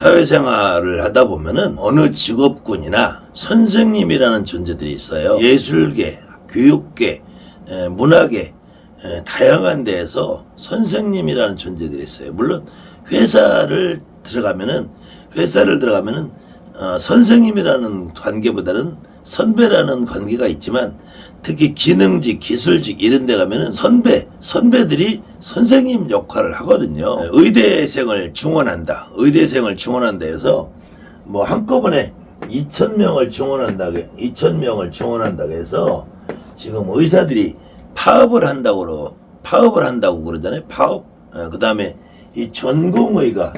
사회생활을 하다 보면은 어느 직업군이나 선생님이라는 존재들이 있어요. 예술계, 교육계, 에, 문화계, 에, 다양한 데에서 선생님이라는 존재들이 있어요. 물론 회사를 들어가면은 회사를 들어가면은 어, 선생님이라는 관계보다는 선배라는 관계가 있지만 특히 기능직, 기술직 이런 데 가면은 선배, 선배들이 선생님 역할을 하거든요. 의대생을 증원한다. 의대생을 증원한다 해서 뭐 한꺼번에 2,000명을 증원한다, 2,000명을 증원한다 해서 지금 의사들이 파업을 한다고, 파업을 한다고 그러잖아요. 파업. 그 다음에 이 전공의가,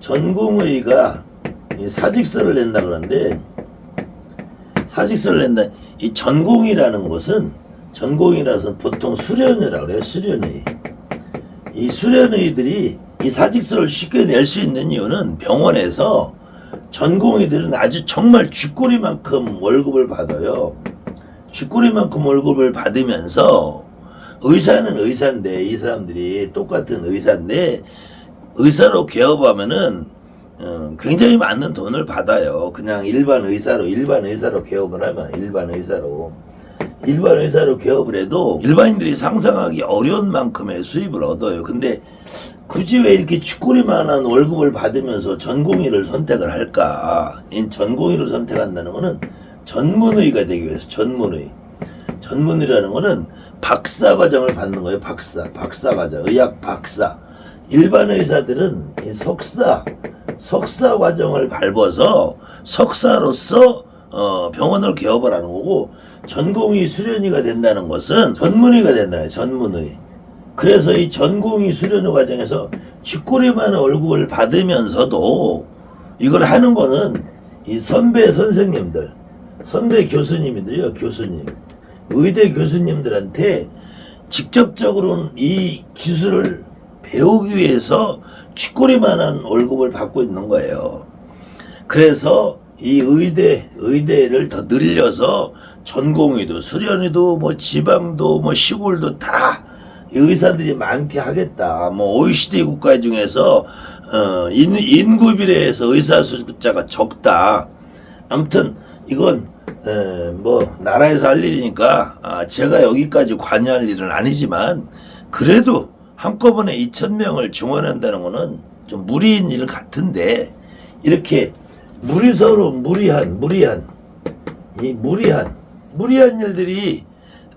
전공의가 이 사직서를 낸다 그러는데 사직서를 낸다. 이 전공이라는 것은 전공이라서 보통 수련회라고 그래요. 수련회. 이 수련의들이 이 사직서를 쉽게 낼 수 있는 이유는 병원에서 전공의들은 아주 정말 쥐꼬리만큼 월급을 받아요. 쥐꼬리만큼 월급을 받으면서 의사는 의사인데 이 사람들이 똑같은 의사인데 의사로 개업하면은 어, 굉장히 많은 돈을 받아요. 그냥 일반 의사로 일반 의사로 개업을 하면 일반 의사로 일반 의사로 개업을 해도 일반인들이 상상하기 어려운 만큼의 수입을 얻어요. 근데 굳이 왜 이렇게 쥐꼬리만한 월급을 받으면서 전공의를 선택을 할까? 이 전공의를 선택한다는 거는 전문의가 되기 위해서 전문의. 전문의라는 거는 박사 과정을 받는 거예요. 박사, 박사 과정, 의학 박사. 일반 의사들은 이 석사, 석사 과정을 밟아서 석사로서 어, 병원을 개업을 하는 거고 전공의 수련의가 된다는 것은 전문의가 된다는. 전문의. 그래서 이 전공의 수련의 과정에서 쥐꼬리만 월급을 받으면서도 이걸 하는 거는 이 선배 선생님들, 선배 교수님들이요, 교수님. 의대 교수님들한테 직접적으로는 이 기술을 배우기 위해서 쥐꼬리만한 월급을 받고 있는 거예요. 그래서 이 의대, 의대를 더 늘려서 전공의도, 수련의도, 뭐 지방도, 뭐 시골도 다 의사들이 많게 하겠다. 뭐 OECD 국가 중에서 어, 인, 인구 비례에서 의사 숫자가 적다. 아무튼 이건 에, 뭐 나라에서 할 일이니까 아, 제가 여기까지 관여할 일은 아니지만 그래도 한꺼번에 2천 명을 증원한다는 거는 좀 무리인 일 같은데 이렇게 무리서로 무리한 무리한 이 무리한 무리한 일들이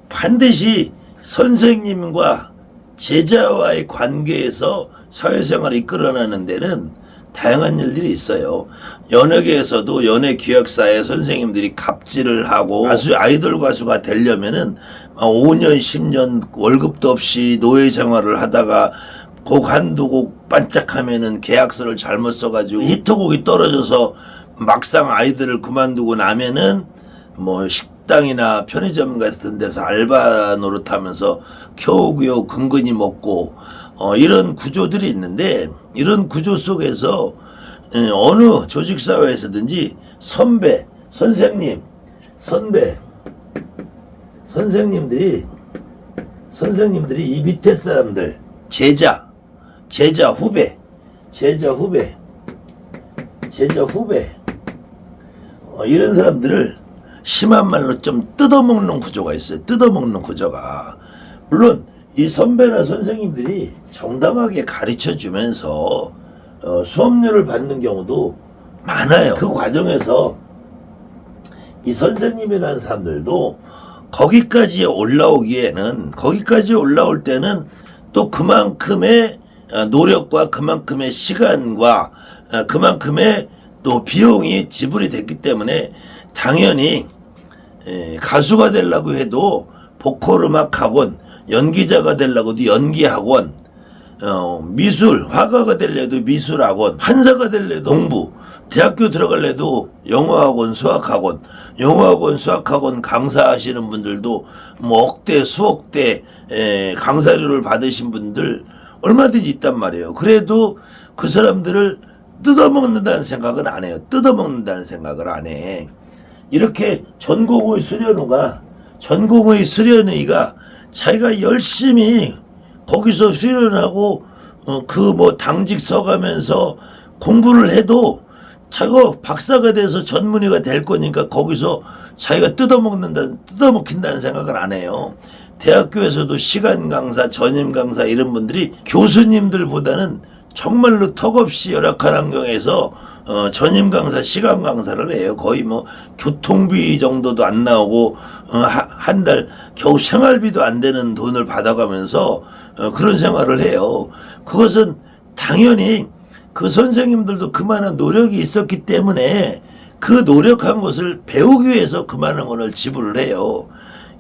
반드시 선생님과 제자와의 관계에서 사회생활을 이끌어내는 데는 다양한 일들이 있어요. 연예계에서도 연예 기획사에 선생님들이 갑질을 하고 가수 아이돌 가수가 되려면은 5년 10년 월급도 없이 노예 생활을 하다가 곡 한두 곡 반짝하면은 계약서를 잘못 써가지고 히트곡이 떨어져서 막상 아이들을 그만두고 나면은 뭐 식당이나 편의점 같은 데서 알바 노릇하면서 겨우겨우 근근히 먹고 어, 이런 구조들이 있는데 이런 구조 속에서 에, 어느 조직 사회에서든지 선배, 선생님, 선배, 선생님들이 선생님들이 이 밑에 사람들 제자, 제자 후배, 제자 후배, 제자 후배 어, 이런 사람들을 심한 말로 좀 뜯어먹는 구조가 있어요. 뜯어먹는 구조가. 물론 이 선배나 선생님들이 정당하게 가르쳐 주면서 어, 수업료를 받는 경우도 많아요. 그 과정에서 이 선생님이라는 사람들도 거기까지 올라오기에는 거기까지 올라올 때는 또 그만큼의 어, 노력과 그만큼의 시간과 어, 그만큼의 또 비용이 지불이 됐기 때문에 당연히 에, 가수가 되려고 해도 보컬 음악 학원, 연기자가 되려고도 연기 학원, 어, 미술, 화가가 되려도 미술 학원, 판사가 되려도 공부, 대학교 들어갈래도 영어학원, 수학학원, 영어학원, 수학학원 강사하시는 분들도 뭐 억대, 수억대 에, 강사료를 받으신 분들 얼마든지 있단 말이에요. 그래도 그 사람들을 뜯어먹는다는 생각은 안 해요. 뜯어먹는다는 생각을 안 해. 이렇게 전공의 수련호가 전공의 수련의가 자기가 열심히 거기서 수련하고 어, 그뭐 당직 서가면서 공부를 해도 자기가 박사가 돼서 전문의가 될 거니까 거기서 자기가 뜯어먹는다, 뜯어먹힌다는 생각을 안 해요. 대학교에서도 시간 강사, 전임 강사 이런 분들이 교수님들보다는 정말로 턱없이 열악한 환경에서 어, 전임 강사, 시간 강사를 해요. 거의 뭐 교통비 정도도 안 나오고 어, 한 달 겨우 생활비도 안 되는 돈을 받아가면서 어, 그런 생활을 해요. 그것은 당연히 그 선생님들도 그만한 노력이 있었기 때문에 그 노력한 것을 배우기 위해서 그만한 원을 지불을 해요.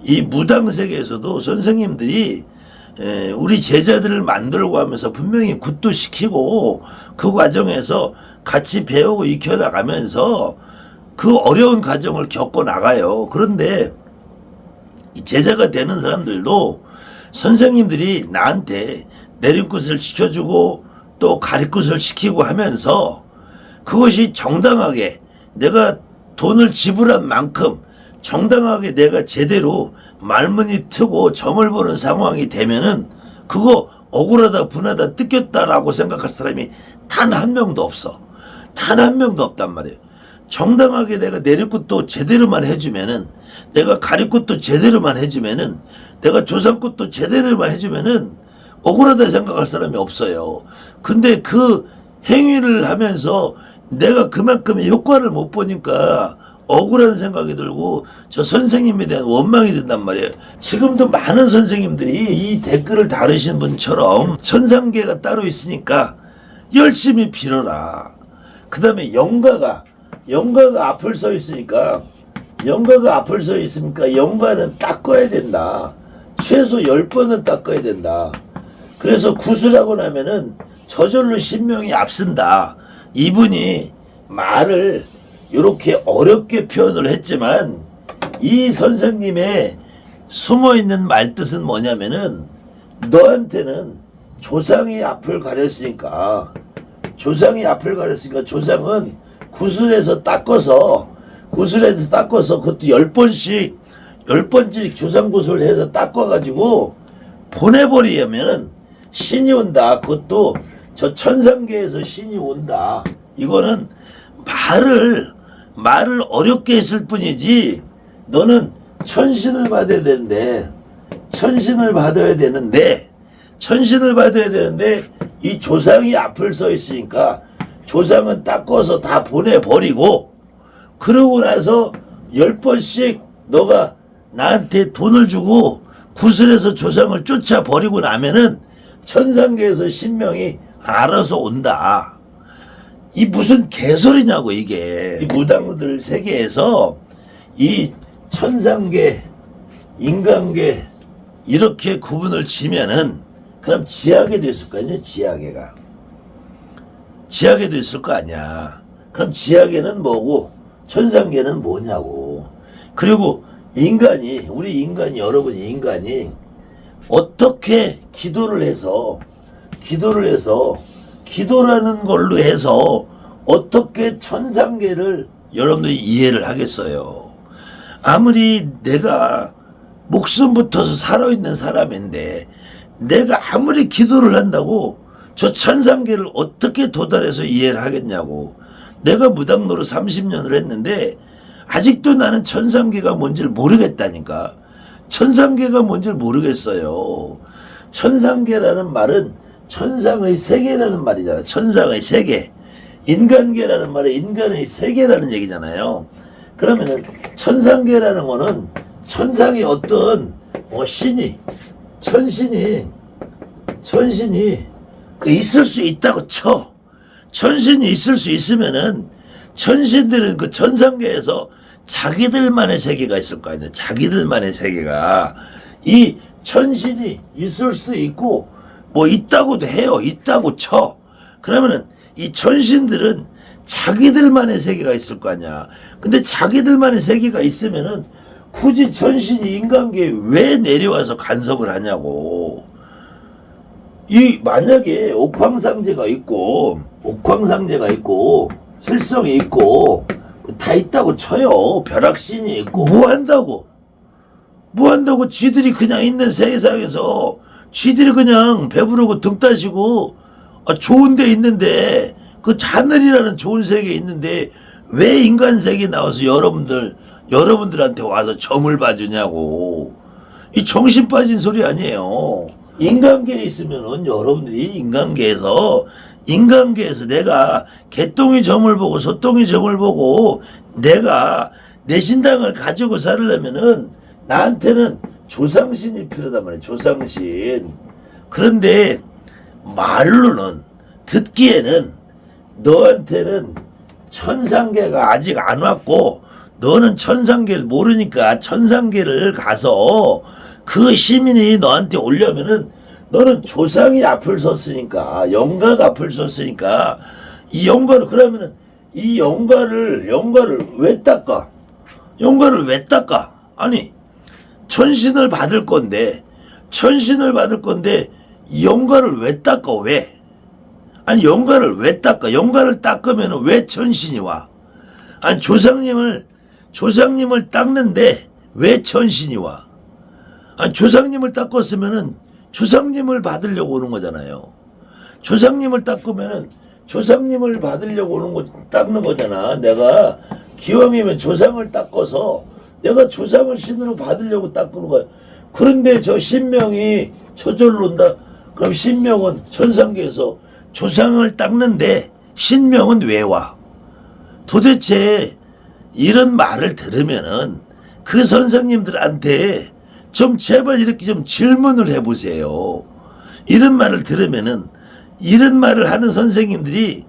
이 무당 세계에서도 선생님들이 에, 우리 제자들을 만들고 하면서 분명히 굿도 시키고 그 과정에서 같이 배우고 익혀나가면서 그 어려운 과정을 겪어 나가요. 그런데 이 제자가 되는 사람들도 선생님들이 나한테 내리굿을 시켜주고 또 가리굿을 시키고 하면서 그것이 정당하게 내가 돈을 지불한 만큼 정당하게 내가 제대로 말문이 트고 점을 보는 상황이 되면은 그거 억울하다 분하다 뜯겼다라고 생각할 사람이 단 한 명도 없어. 단 한 명도 없단 말이에요. 정당하게 내가 내리굿도 제대로만 해주면은 내가 가리굿도 제대로만 해주면은 내가 조상굿도 제대로만 해주면은 억울하다 생각할 사람이 없어요. 근데 그 행위를 하면서 내가 그만큼의 효과를 못 보니까 억울한 생각이 들고 저 선생님에 대한 원망이 든단 말이에요. 지금도 많은 선생님들이 이 댓글을 다루신 분처럼 천상계가 따로 있으니까 열심히 빌어라. 그 다음에 영가가 영가가 앞을 서 있으니까 영가가 앞을 서 있으니까 영가는 닦아야 된다. 최소 10번은 닦아야 된다. 그래서 구슬하고 나면은 저절로 신명이 앞선다. 이분이 말을 이렇게 어렵게 표현을 했지만 이 선생님의 숨어 있는 말뜻은 뭐냐면은 너한테는 조상이 앞을 가렸으니까 조상이 앞을 가렸으니까 조상은 구슬에서 닦아서 구슬에서 닦아서 그것도 열 번씩 열 번씩 조상 구슬 해서 닦아가지고 보내버리면은 신이 온다. 그것도 저 천상계에서 신이 온다. 이거는 말을 말을 어렵게 했을 뿐이지 너는 천신을 받아야 되는데 천신을 받아야 되는데 천신을 받아야 되는데 이 조상이 앞을 서 있으니까 조상은 닦아서 다 보내버리고 그러고 나서 열 번씩 너가 나한테 돈을 주고 구슬에서 조상을 쫓아버리고 나면은 천상계에서 신명이 알아서 온다. 이 무슨 개소리냐고 이게 이 무당들 세계에서 이 천상계 인간계 이렇게 구분을 지면은 그럼 지하계도 있을 거 아니야 지하계가. 지하계도 있을 거 아니야. 그럼 지하계는 뭐고 천상계는 뭐냐고. 그리고 인간이 우리 인간이 여러분 인간이 어떻게 기도를 해서 기도를 해서 기도라는 걸로 해서 어떻게 천상계를 여러분들이 이해를 하겠어요. 아무리 내가 목숨 붙어서 살아있는 사람인데 내가 아무리 기도를 한다고 저 천상계를 어떻게 도달해서 이해를 하겠냐고. 내가 무당노로 30년을 했는데 아직도 나는 천상계가 뭔지를 모르겠다니까. 천상계가 뭔지를 모르겠어요. 천상계라는 말은 천상의 세계라는 말이잖아. 천상의 세계. 인간계라는 말은 인간의 세계라는 얘기잖아요. 그러면은 천상계라는 거는 천상의 어떤 뭐 신이 천신이 천신이 그 있을 수 있다고 쳐. 천신이 있을 수 있으면은 천신들은 그 천상계에서 자기들만의 세계가 있을 거 아니야. 자기들만의 세계가 이 천신이 있을 수도 있고 뭐 있다고도 해요. 있다고 쳐. 그러면은 이 천신들은 자기들만의 세계가 있을 거 아니야. 근데 자기들만의 세계가 있으면은 굳이 천신이 인간계에 왜 내려와서 간섭을 하냐고. 이 만약에 옥황상제가 있고 옥황상제가 있고 실성이 있고 다 있다고 쳐요. 벼락신이 있고 뭐 한다고? 뭐 한다고 지들이 그냥 있는 세상에서 지들이 그냥 배부르고 등 따시고 아, 좋은 데 있는데 그 하늘이라는 좋은 세계에 있는데 왜 인간 세계에 나와서 여러분들 여러분들한테 와서 점을 봐주냐고 이 정신 빠진 소리 아니에요. 인간계에 있으면은 여러분들이 인간계에서 인간계에서 내가 개똥이 점을 보고 소똥이 점을 보고 내가 내 신당을 가지고 살려면은 나한테는 조상신이 필요하단 말이에요. 조상신. 그런데 말로는 듣기에는 너한테는 천상계가 아직 안 왔고 너는 천상계를 모르니까 천상계를 가서 그 시민이 너한테 오려면은 너는 조상이 앞을 섰으니까 영가가 앞을 섰으니까 이 영가를 그러면은 이 영가를 영가를 왜 닦아? 영가를 왜 닦아? 아니 천신을 받을 건데 천신을 받을 건데 이 영가를 왜 닦아 왜? 아니 영가를 왜 닦아? 영가를 닦으면 왜 천신이 와? 아니 조상님을 조상님을 닦는데 왜 천신이 와? 아니 조상님을 닦았으면은 조상님을 받으려고 오는 거잖아요. 조상님을 닦으면은 조상님을 받으려고 오는 거 닦는 거잖아. 내가 기왕이면 조상을 닦아서 내가 조상을 신으로 받으려고 닦는 거야. 그런데 저 신명이 저절로 온다. 그럼 신명은 천상계에서 조상을 닦는데 신명은 왜 와? 도대체 이런 말을 들으면은 그 선생님들한테 좀 제발 이렇게 좀 질문을 해보세요. 이런 말을 들으면은 이런 말을 하는 선생님들이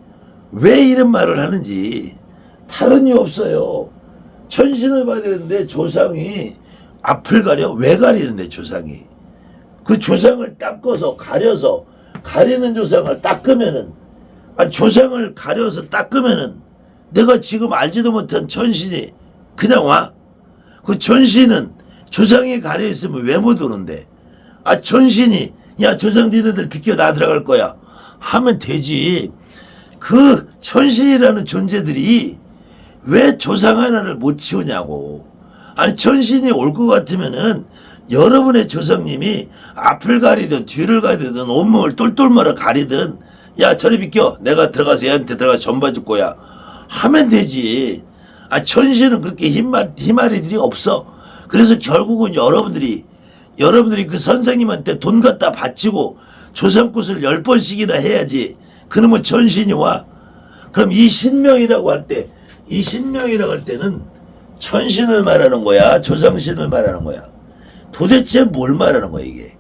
왜 이런 말을 하는지 다른 이유 없어요. 천신을 봐야 되는데 조상이 앞을 가려 왜 가리는데 조상이 그 조상을 닦아서 가려서 가리는 조상을 닦으면은 아 조상을 가려서 닦으면은 내가 지금 알지도 못한 천신이 그냥 와? 그 천신은 조상이 가려 있으면 왜 못 오는데? 아 천신이 야 조상 니네들 비켜 나 들어갈 거야 하면 되지. 그 천신이라는 존재들이 왜 조상 하나를 못 치우냐고. 아니 천신이 올 것 같으면은 여러분의 조상님이 앞을 가리든 뒤를 가리든 온몸을 똘똘 말아 가리든 야 저리 비켜 내가 들어가서 얘한테 들어가 전 봐 줄 거야 하면 되지. 아 천신은 그렇게 힘말 힘마리들이 없어. 그래서 결국은 여러분들이 여러분들이 그 선생님한테 돈 갖다 바치고 조상굿을 열 번씩이나 해야지. 그러면 천신이 와. 그럼 이 신명이라고 할 때 이 신명이라고 할 때는 천신을 말하는 거야? 조상신을 말하는 거야? 도대체 뭘 말하는 거야 이게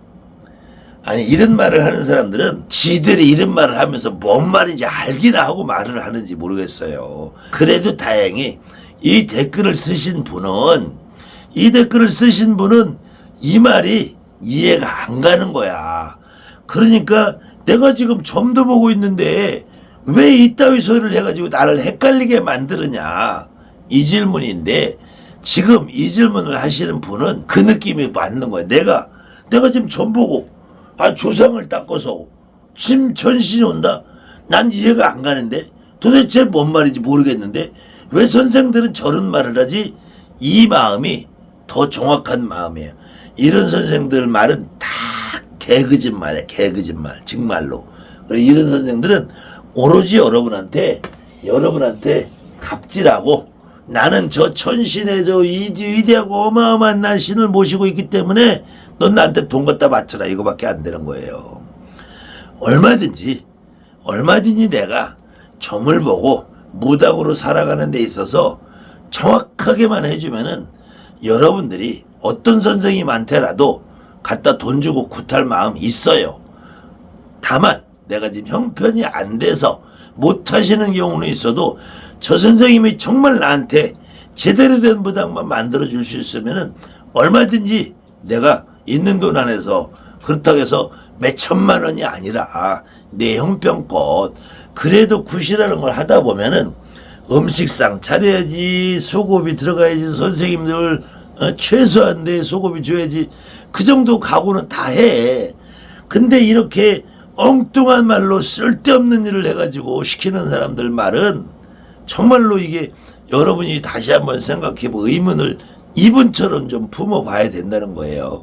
아니 이런 말을 하는 사람들은 지들이 이런 말을 하면서 뭔 말인지 알기나 하고 말을 하는지 모르겠어요. 그래도 다행히 이 댓글을 쓰신 분은 이 댓글을 쓰신 분은 이 말이 이해가 안 가는 거야. 그러니까 내가 지금 점도 보고 있는데 왜 이따위 소리를 해가지고 나를 헷갈리게 만드느냐. 이 질문인데 지금 이 질문을 하시는 분은 그 느낌이 맞는 거야. 내가 내가 지금 점 보고 아 조상을 닦아서 침천신이 온다. 난 이해가 안 가는데 도대체 뭔 말인지 모르겠는데 왜 선생들은 저런 말을 하지? 이 마음이 더 정확한 마음이에요. 이런 선생들 말은 다 개그짓말이야. 개그짓말. 정말로. 그리고 이런 선생들은 오로지 여러분한테 여러분한테 갑질하고 나는 저 천신의 저 위대하고 어마어마한 난 신을 모시고 있기 때문에 넌 나한테 돈 갖다 바쳐라 이거밖에 안 되는 거예요. 얼마든지 얼마든지 내가 점을 보고 무당으로 살아가는 데 있어서 정확하게만 해주면은 여러분들이 어떤 선생님한테라도 갖다 돈 주고 굿할 마음 있어요. 다만 내가 지금 형편이 안 돼서 못 하시는 경우는 있어도 저 선생님이 정말 나한테 제대로 된 무당만 만들어 줄 수 있으면은 얼마든지 내가 있는 돈 안에서 그렇다고 해서 몇 천만 원이 아니라 내 형편껏 그래도 굿이라는 걸 하다 보면은 음식상 차려야지 소고기 들어가야지 선생님들 어, 최소한 내 소고기 줘야지 그 정도 각오는 다 해. 근데 이렇게 엉뚱한 말로 쓸데없는 일을 해가지고 시키는 사람들 말은 정말로 이게 여러분이 다시 한번 생각해 보 의문을 이분처럼 좀 품어봐야 된다는 거예요.